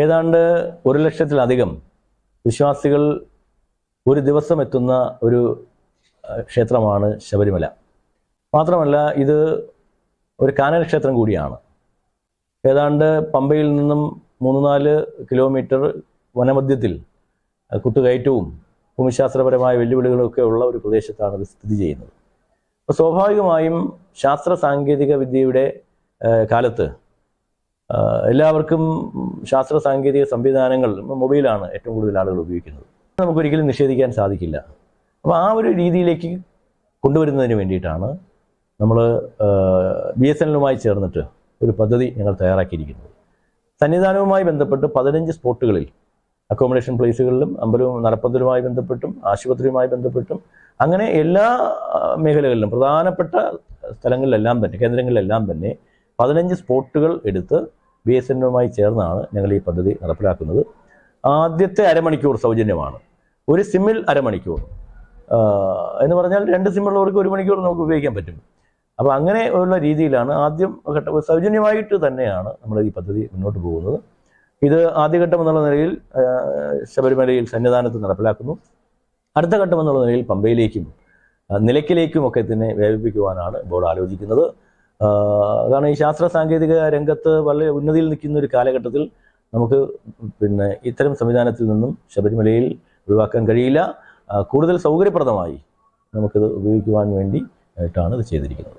ഏതാണ്ട് ഒരു ലക്ഷത്തിലധികം വിശ്വാസികൾ ഒരു ദിവസം എത്തുന്ന ഒരു ക്ഷേത്രമാണ് ശബരിമല. മാത്രമല്ല ഇത് ഒരു കാനൽ ക്ഷേത്രം കൂടിയാണ്. ഏതാണ്ട് പമ്പയിൽ നിന്നും മൂന്ന് നാല് കിലോമീറ്റർ വനമധ്യത്തിൽ കുത്തുകയറ്റവും ഭൂമിശാസ്ത്രപരമായ വെല്ലുവിളികളൊക്കെ ഉള്ള ഒരു പ്രദേശത്താണ് ഇത് സ്ഥിതി ചെയ്യുന്നത്. അപ്പോൾ സ്വാഭാവികമായും ശാസ്ത്ര സാങ്കേതിക വിദ്യയുടെ കാലത്ത് എല്ലാവർക്കും ശാസ്ത്ര സാങ്കേതിക സംവിധാനങ്ങൾ മൊബൈലാണ് ഏറ്റവും കൂടുതൽ ആളുകൾ ഉപയോഗിക്കുന്നത്. നമുക്കൊരിക്കലും നിഷേധിക്കാൻ സാധിക്കില്ല. അപ്പോൾ ആ ഒരു രീതിയിലേക്ക് കൊണ്ടുവരുന്നതിന് വേണ്ടിയിട്ടാണ് നമ്മൾ ബി എസ് എല്ലുമായി ചേർന്നിട്ട് ഒരു പദ്ധതി ഞങ്ങൾ തയ്യാറാക്കിയിരിക്കുന്നത്. സന്നിധാനവുമായി ബന്ധപ്പെട്ട് പതിനഞ്ച് സ്പോട്ടുകളിൽ അക്കോമഡേഷൻ പ്ലേസുകളിലും അമ്പലവും നടപ്പന്തലുമായി ബന്ധപ്പെട്ടും ആശുപത്രിയുമായി ബന്ധപ്പെട്ടും അങ്ങനെ എല്ലാ മേഖലകളിലും പ്രധാനപ്പെട്ട സ്ഥലങ്ങളിലെല്ലാം തന്നെ കേന്ദ്രങ്ങളിലെല്ലാം തന്നെ പതിനഞ്ച് സ്പോട്ടുകൾ എടുത്ത് ബി എസ് എന്നുമായി ചേർന്നാണ് ഞങ്ങൾ ഈ പദ്ധതി നടപ്പിലാക്കുന്നത്. ആദ്യത്തെ അരമണിക്കൂർ സൗജന്യമാണ്. ഒരു സിമ്മിൽ അരമണിക്കൂർ. എന്ന് പറഞ്ഞാൽ രണ്ട് സിമ്മുള്ളവർക്ക് ഒരു മണിക്കൂർ നമുക്ക് ഉപയോഗിക്കാൻ പറ്റും. അപ്പോൾ അങ്ങനെ ഉള്ള രീതിയിലാണ് ആദ്യം ഘട്ട സൗജന്യമായിട്ട് തന്നെയാണ് നമ്മൾ ഈ പദ്ധതി മുന്നോട്ട് പോകുന്നത്. ഇത് ആദ്യഘട്ടം എന്നുള്ള നിലയിൽ ശബരിമലയിൽ സന്നിധാനത്ത് നടപ്പിലാക്കുന്നു. അടുത്ത ഘട്ടം എന്നുള്ള നിലയിൽ പമ്പയിലേക്കും നിലയ്ക്കിലേക്കും ഒക്കെ തന്നെ വ്യാപിപ്പിക്കുവാനാണ് ബോർഡ് ആലോചിക്കുന്നത്. കാരണം ഈ ശാസ്ത്ര സാങ്കേതിക രംഗത്ത് വളരെ ഉന്നതിയിൽ നിൽക്കുന്ന ഒരു കാലഘട്ടത്തിൽ നമുക്ക് പിന്നെ ഇത്തരം സംവിധാനത്തിൽ നിന്നും ശബരിമലയിൽ ഒഴിവാക്കാൻ കഴിയില്ല. കൂടുതൽ സൗകര്യപ്രദമായി നമുക്കിത് ഉപയോഗിക്കുവാൻ വേണ്ടി ആയിട്ടാണ് ഇത് ചെയ്തിരിക്കുന്നത്.